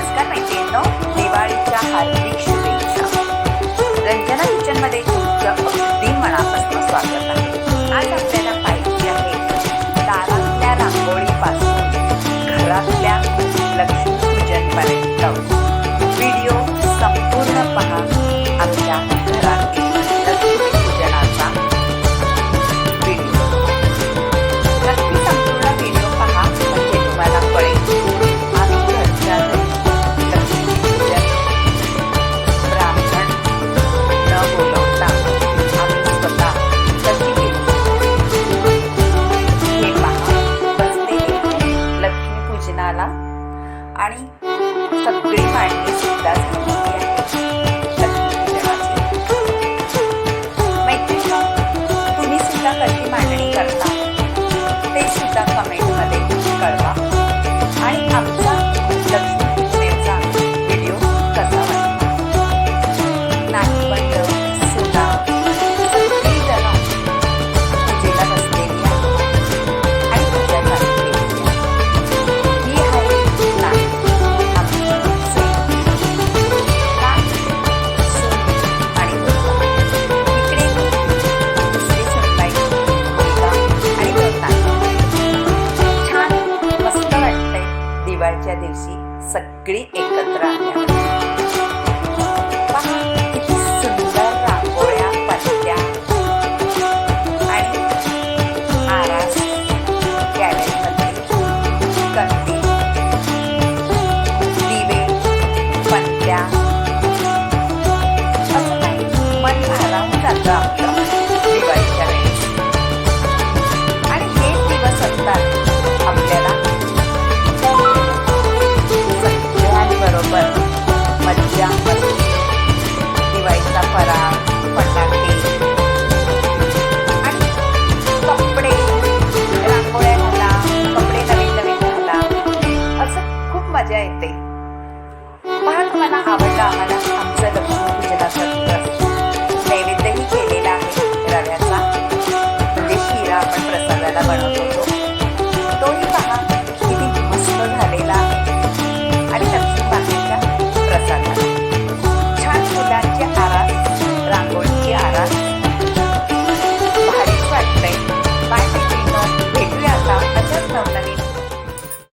estás cayendo? आणि सगळी मांडणी दिवशी सगळी एकत्र आल्यावर